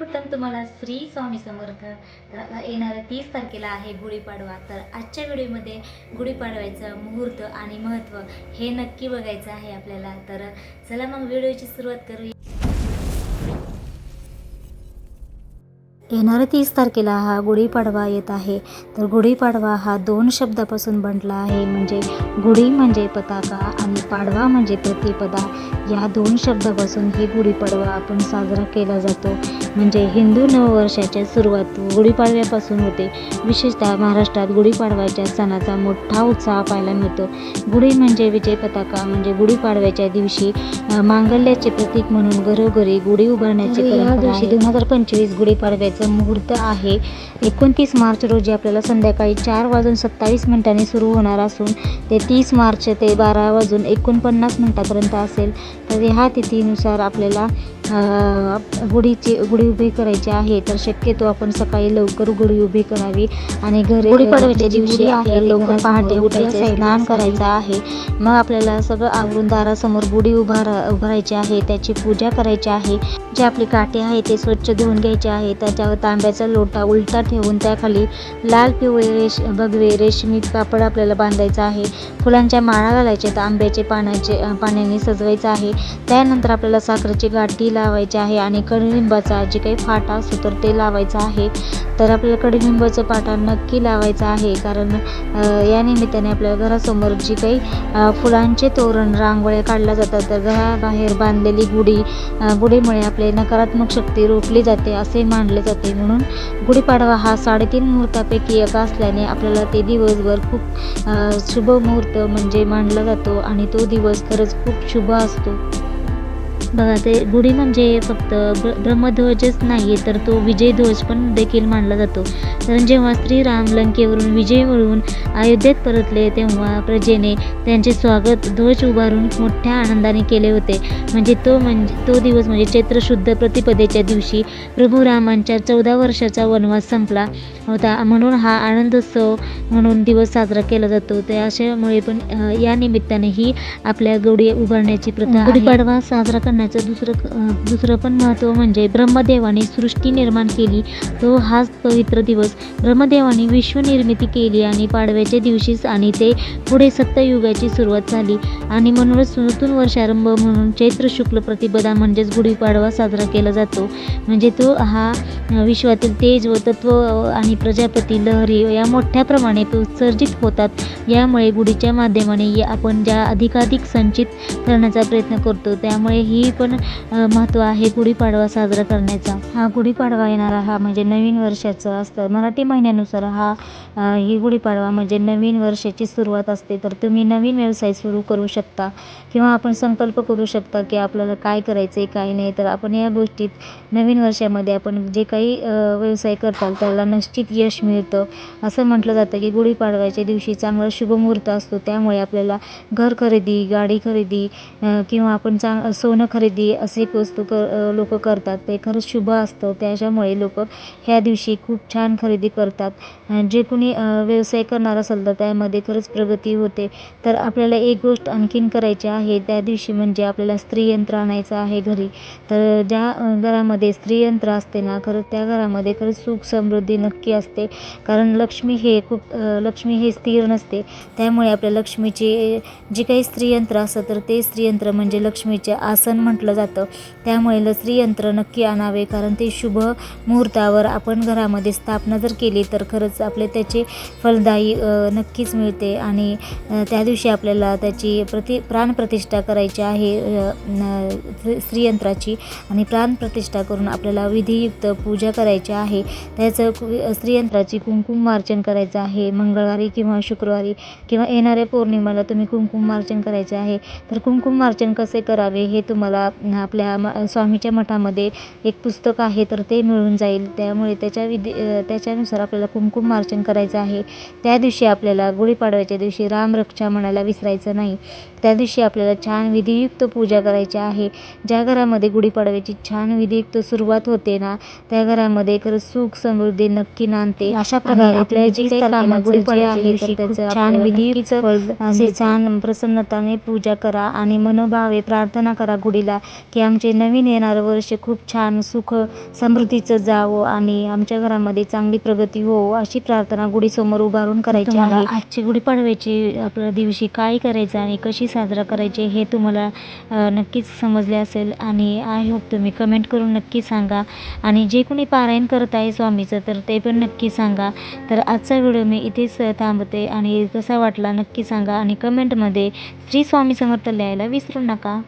सर्वप्रथम तुम्हाला श्री स्वामी समर्थ येणाऱ्या तीस तारखेला आहे गुढीपाडवा. तर आजच्या व्हिडिओमध्ये गुढीपाडव्याचं मुहूर्त आणि महत्त्व हे नक्की बघायचं आहे आपल्याला. तर चला मग व्हिडिओची सुरुवात करूया. येणाऱ्या तीस तारखेला हा गुढीपाडवा येत आहे. तर गुढीपाडवा हा दोन शब्दापासून बनला आहे. म्हणजे गुढी म्हणजे पताका आणि पाडवा म्हणजे प्रतिपदा. या दोन शब्दापासून हे गुढीपाडवा आपण साजरा केला जातो. म्हणजे हिंदू नववर्षाच्या सुरुवात गुढीपाडव्यापासून होते. विशेषतः महाराष्ट्रात गुढीपाडव्याच्या सणाचा मोठा उत्साह पाहायला मिळतो. गुढी म्हणजे विजय पताका म्हणजे गुढीपाडव्याच्या दिवशी मांगल्याचे प्रतीक म्हणून घरोघरी गुढी उभारण्याची आहे. दोन हजार पंचवीस गुढीपाडव्याचं मुहूर्त आहे. एकोणतीस मार्च रोजी आपल्याला संध्याकाळी चार वाजून सत्तावीस मिनिटांनी सुरू होणार असून ते तीस मार्च ते बारा वाजून एकोणपन्नास मिनिटापर्यंत असेल. तर ह्या तिथीनुसार आपल्याला गुढीची गुढी उभी करायची आहे तर शक्यतो आपण सकाळी लवकर गुढी उभी करावी आणि घरी गुढीपाडव्याच्या दिवशी आहे लवकर पहाटे उठायचे स्नान करायचं आहे. मग आपल्याला सगळं आवरून दारासमोर गुढी उभार उभारायची आहे त्याची पूजा करायची आहे. जे आपले काटे आहे ते स्वच्छ धुवून घ्यायचे आहे त्याच्यावर तांब्याचा लोटा उलटा ठेवून त्याखाली लाल पिवळे रेश भगवे रेशमी कापड आपल्याला बांधायचं आहे. फुलांच्या माळा घालायच्या आहेत. आंब्याचे पानाचे पाण्याने सजवायचं आहे. त्यानंतर आपल्याला साखरेची गाठी लावायची आहे आणि कडुलिंबाचा जे काही फाटा असतो तर ते लावायचं आहे. तर आपल्याला कडुलिंबाचं पाटा नक्की लावायचा आहे कारण या निमित्ताने आपल्या घरासमोर जी काही फुलांचे तोरण रांगोळ्या काढल्या जातात. तर घराबाहेर बांधलेली गुढी गुढीमुळे आपल्या आपले नकारात्मक शक्ती रोखली जाते असे मानले जाते. म्हणून गुढीपाडवा हा साडेतीन मुहूर्तापैकी एक असल्याने आपल्याला ते दिवसभर खूप शुभ मुहूर्त म्हणजे मानला जातो आणि तो दिवस खरंच खूप शुभ असतो. बघा ते गुढी म्हणजे फक्त ब्र ब्रह्मध्वजच नाही तर तो विजयध्वज पण देखील मानला जातो. कारण जेव्हा श्रीराम लंकेवरून विजय मिळवून अयोध्येत परतले तेव्हा प्रजेने त्यांचे स्वागत ध्वज उभारून मोठ्या आनंदाने केले होते. म्हणजे तो म्हणजे तो दिवस म्हणजे चैत्र शुद्ध प्रतिपदेच्या दिवशी प्रभू रामांच्या चौदा वर्षाचा वनवास संपला होता. म्हणून हा आनंदोत्सव म्हणून दिवस साजरा केला जातो. त्या अशामुळे पण या निमित्ताने ही आपल्या गुढी उभारण्याची प्रथा. गुढीपाडवा साजरा करण्याचं दुसरं दुसरं पण महत्त्व म्हणजे ब्रह्मदेवाने सृष्टी निर्माण केली. तो हाच पवित्र दिवस. ब्रह्मदेवाने विश्वनिर्मिती केली आणि पाडव्याच्या दिवशीच आणि ते पुढे सत्ययुगाची सुरुवात झाली. आणि म्हणूनच नूतन वर्षारंभ म्हणून चैत्र शुक्ल प्रतिपदा म्हणजेच गुढीपाडवा साजरा केला जातो. म्हणजे तो हा विश्वातील तेज व तत्व आणि प्रजापती लहरी या मोठ्या प्रमाणे उत्सर्जित होतात. यामुळे गुढीच्या माध्यमाने आपण ज्या अधिकाधिक संचित करण्याचा प्रयत्न करतो त्यामुळे ही पण महत्त्व आहे गुढीपाडवा साजरा करण्याचा. हा गुढीपाडवा येणारा हा म्हणजे नवीन वर्षाचं असतं. मराठी महिन्यानुसार हा ही गुढीपाडवा म्हणजे नवीन वर्षाची सुरुवात असते. तर तुम्ही नवीन व्यवसाय सुरू करू शकता किंवा आपण संकल्प करू शकता की आपल्याला काय करायचं आहे काय नाही. तर आपण या गोष्टीत नवीन वर्षामध्ये आपण जे काही व्यवसाय करताल त्याला निश्चित यश मिळतं. असं म्हटलं जातं की गुढीपाडव्याच्या दिवशी चांगला शुभमुहूर्त असतो. त्यामुळे आपल्याला घर खरेदी गाडी खरेदी किंवा आपण चांग सोनं खरेदी खरेदी असे वस्तू क लोक करतात. ते खरंच शुभ असतं. त्याच्यामुळे लोक ह्या दिवशी खूप छान खरेदी करतात. जे कुणी व्यवसाय करणार असेल तर त्यामध्ये खरंच प्रगती होते. तर आपल्याला एक गोष्ट आणखीन करायची आहे. त्या दिवशी म्हणजे आपल्याला स्त्रीयंत्र आणायचं आहे घरी. तर ज्या घरामध्ये स्त्रीयंत्र असते ना खरंच त्या घरामध्ये खरंच सुख समृद्धी नक्की असते. कारण लक्ष्मी हे खूप लक्ष्मी हे स्थिर नसते. त्यामुळे आपल्या लक्ष्मीचे जे काही स्त्रीयंत्र असतं तर ते स्त्रीयंत्र म्हणजे लक्ष्मीचे आसन म्हटलं जातं. त्यामुळे ल स्त्रीयंत्र नक्की आणावे कारण ते शुभ मुहूर्तावर आपण घरामध्ये स्थापना जर केली तर खरंच आपले त्याचे फलदायी नक्कीच मिळते. आणि त्या दिवशी आपल्याला त्याची प्रति प्राणप्रतिष्ठा करायची आहे न- स्त्रीयंत्राची आणि प्राणप्रतिष्ठा करून आपल्याला विधियुक्त पूजा करायची आहे. त्याचं कु- स्त्रीयंत्राची कुंकुमार्चन करायचं आहे. मंगळवारी किंवा शुक्रवारी किंवा येणाऱ्या पौर्णिमेला तुम्ही कुंकुमार्चन करायचे आहे. तर कुंकुमार्चन कसे करावे हे तुम्हाला आपल्या म स्वामीच्या मठामध्ये एक पुस्तक आहे तर ते मिळून जाईल. त्यामुळे त्याच्या विधी त्याच्यानुसार आपल्याला कुंकुमार्चन करायचं आहे. त्या दिवशी आपल्याला गुढीपाडव्याच्या दिवशी रामरक्षा म्हणायला विसरायचं नाही. त्या दिवशी आपल्याला छान विधियुक्त पूजा करायची आहे. ज्या घरामध्ये गुढीपाडव्याची छान विधियुक्त सुरुवात होते ना त्या घरामध्ये खरंच सुख समृद्धी नक्की नांदते. अशा प्रकारे आपल्या जी काही जे आहे तर त्याचं छान विधियुक्त असे छान प्रसन्नताने पूजा करा आणि मनोभावे प्रार्थना करा गुढीला. गुढीला की आमचे नवीन येणारं वर्ष खूप छान सुख समृद्धीचं जावो आणि आमच्या घरामध्ये चांगली प्रगती हो अशी प्रार्थना गुढीसमोर उभारून करायची आहे. आजची गुढीपाडव्याची आपल्या दिवशी काय करायचं आणि कशी साजरा करायची हे तुम्हाला नक्कीच समजले असेल आणि आय होप तुम्ही कमेंट करून नक्की सांगा. आणि जे कोणी पारायण करत आहे स्वामीचं तर ते पण नक्की सांगा. तर आजचा व्हिडिओ मी इथेच थांबते आणि कसा वाटला नक्की सांगा आणि कमेंटमध्ये श्री स्वामी समर्थ लिहायला विसरू नका.